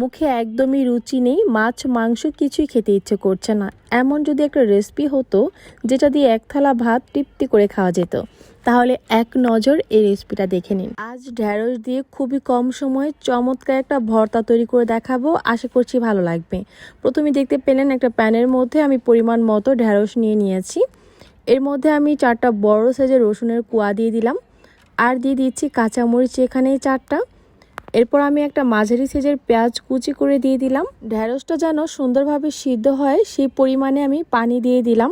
মুখে একদমই রুচি নেই, মাছ, মাংস কিছুই খেতে ইচ্ছে করছে না। এমন যদি একটা রেসিপি হতো, যেটা দিয়ে এক থালা ভাত তৃপ্তি করে খাওয়া যেত, তাহলে এক নজর এই রেসিপিটা দেখে নিন। আজ ঢ্যাঁড়স দিয়ে খুবই কম সময়ে চমৎকার একটা ভর্তা তৈরি করে দেখাবো, আশা করছি ভালো লাগবে। প্রথমে দেখতে পেলেন একটা প্যানের মধ্যে আমি পরিমাণ মতো ঢ্যাঁড়স নিয়ে নিয়েছি। এর মধ্যে আমি চারটা বড় সাইজের রসুনের কুয়া দিয়ে দিলাম। আর দিয়ে দিচ্ছি কাঁচামরিচ এখানে চারটা। এরপর আমি একটা মাঝারি সাইজের পেঁয়াজ কুচি করে দিয়ে দিলাম। ঢ্যাঁড়সটা যেন সুন্দরভাবে সিদ্ধ হয়, সেই পরিমাণে আমি পানি দিয়ে দিলাম।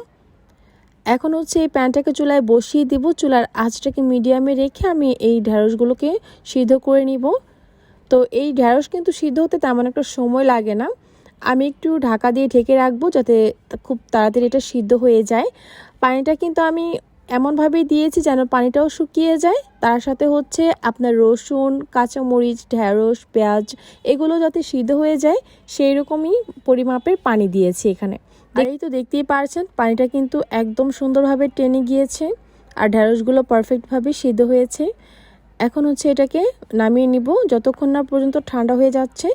এখন হচ্ছে এই প্যানটাকে চুলায় বসিয়ে দিব। চুলার আঁচটাকে মিডিয়ামে রেখে আমি এই ঢ্যাঁড়সগুলোকে সিদ্ধ করে নিব। তো এই ঢ্যাঁড়স কিন্তু সিদ্ধ হতে তেমন একটা সময় লাগে না। আমি একটু ঢাকা দিয়ে ঢেকে রাখব যাতে খুব তাড়াতাড়ি এটা সিদ্ধ হয়ে যায়। পানিটা কিন্তু আমি এমনভাবেই দিয়েছি যেন পানিটাও শুকিয়ে যায়। তার সাথে হচ্ছে আপনার রসুন কাঁচামরিচ ঢ্যাঁড়স পেঁয়াজ এগুলো যাতে সিদ্ধ হয়ে যায় সেই রকমই পরিমাপের পানি দিয়েছি এখানে। এই তো দেখতেই পারছেন পানিটা কিন্তু একদম সুন্দরভাবে টেনে গিয়েছে আর ঢ্যাঁড়সগুলো পারফেক্টভাবে সিদ্ধ হয়েছে। এখন হচ্ছে এটাকে নামিয়ে নিব। যতক্ষণ না পর্যন্ত ঠান্ডা হয়ে যাচ্ছে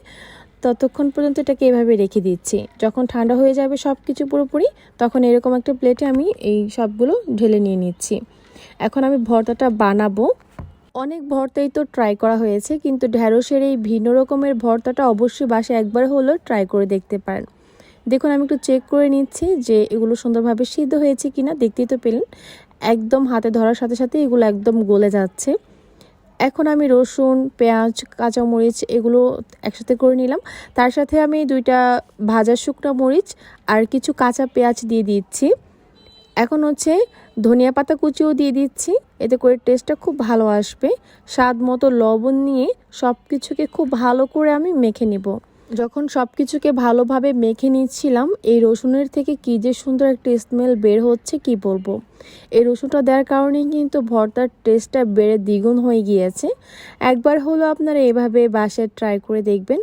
ততক্ষণ পর্যন্ত এটাকে এভাবে রেখে দিচ্ছি। যখন ঠান্ডা হয়ে যাবে সব কিছু পুরোপুরি, তখন এরকম একটা প্লেটে আমি এই সবগুলো ঢেলে নিয়ে নিচ্ছি। এখন আমি ভর্তাটা বানাবো। অনেক ভর্তাই তো ট্রাই করা হয়েছে, কিন্তু ঢ্যাঁড়সের এই ভিন্ন রকমের ভর্তাটা অবশ্যই বাসায় একবার হলেও ট্রাই করে দেখতে পারেন। দেখুন, আমি একটু চেক করে নিচ্ছি যে এগুলো সুন্দরভাবে সিদ্ধ হয়েছে কিনা, দেখতেই তো পেলেন। একদম হাতে ধরার সাথে সাথে এগুলো একদম গলে যাচ্ছে। এখন আমি রসুন, পেঁয়াজ, কাঁচামরিচ এগুলো একসাথে করে নিলাম। তার সাথে আমি দুইটা ভাজা শুকনো মরিচ আর কিছু কাঁচা পেঁয়াজ দিয়ে দিচ্ছি। এখন হচ্ছে ধনিয়া পাতা কুচিও দিয়ে দিচ্ছি। এতে করে টেস্টটা খুব ভালো আসবে। স্বাদ মতো লবণ নিয়ে সব কিছুকে খুব ভালো করে আমি মেখে নেব। যখন সব কিছুকে ভালোভাবে মেখে নিচ্ছিলাম, এই রসুনের থেকে কী যে সুন্দর একটা স্মেল বের হচ্ছে কি বলব? এই রসুনটা দেওয়ার কারণেই কিন্তু ভর্তার টেস্টটা বেড়ে দ্বিগুণ হয়ে গিয়েছে। একবার হলো আপনারা এভাবে বাসায় ট্রাই করে দেখবেন।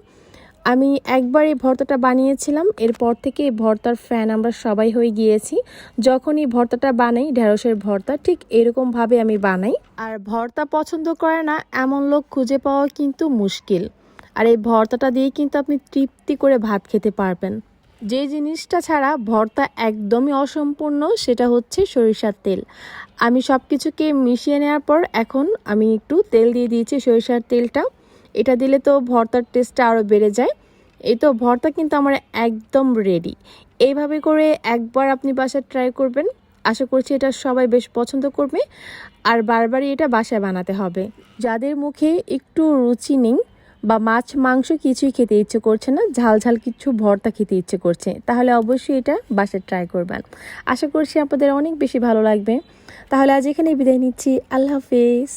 আমি একবার এই ভর্তাটা বানিয়েছিলাম, এরপর থেকে এই ভর্তার ফ্যান আমরা সবাই হয়ে গিয়েছি। যখন এই ভর্তাটা বানাই, ঢেঁড়সের ভর্তা, ঠিক এরকমভাবে আমি বানাই। আর ভর্তা পছন্দ করে না, এমন লোক খুঁজে পাওয়া কিন্তু মুশকিল। আর এই ভর্তাটা দিয়ে কিন্তু আপনি তৃপ্তি করে ভাত খেতে পারবেন। যে জিনিসটা ছাড়া ভর্তা একদমই অসম্পূর্ণ, সেটা হচ্ছে সরিষার তেল। আমি সব কিছুকে মিশিয়ে নেওয়ার পর এখন আমি একটু তেল দিয়ে দিয়েছি সরিষার তেলটা। এটা দিলে তো ভর্তার টেস্টটা আরও বেড়ে যায়। এই তো ভর্তা কিন্তু আমার একদম রেডি এইভাবে করে একবার আপনি বাসায় ট্রাই করবেন। আশা করছি এটা সবাই বেশ পছন্দ করবে। আর বারবারই এটা বাসায় বানাতে হবে। যাদের মুখে একটু রুচি নেই বা মাছ, মাংস কিছুই খেতে ইচ্ছে করছে না, ঝাল ঝাল কিছু ভর্তা খেতে ইচ্ছে করছে। তাহলে অবশ্যই এটা বাসায় ট্রাই করবেন। আশা করছি আপনাদের অনেক বেশি ভালো লাগবে। তাহলে আজ এখানে বিদায় নিচ্ছি। আল্লাহ হাফিজ।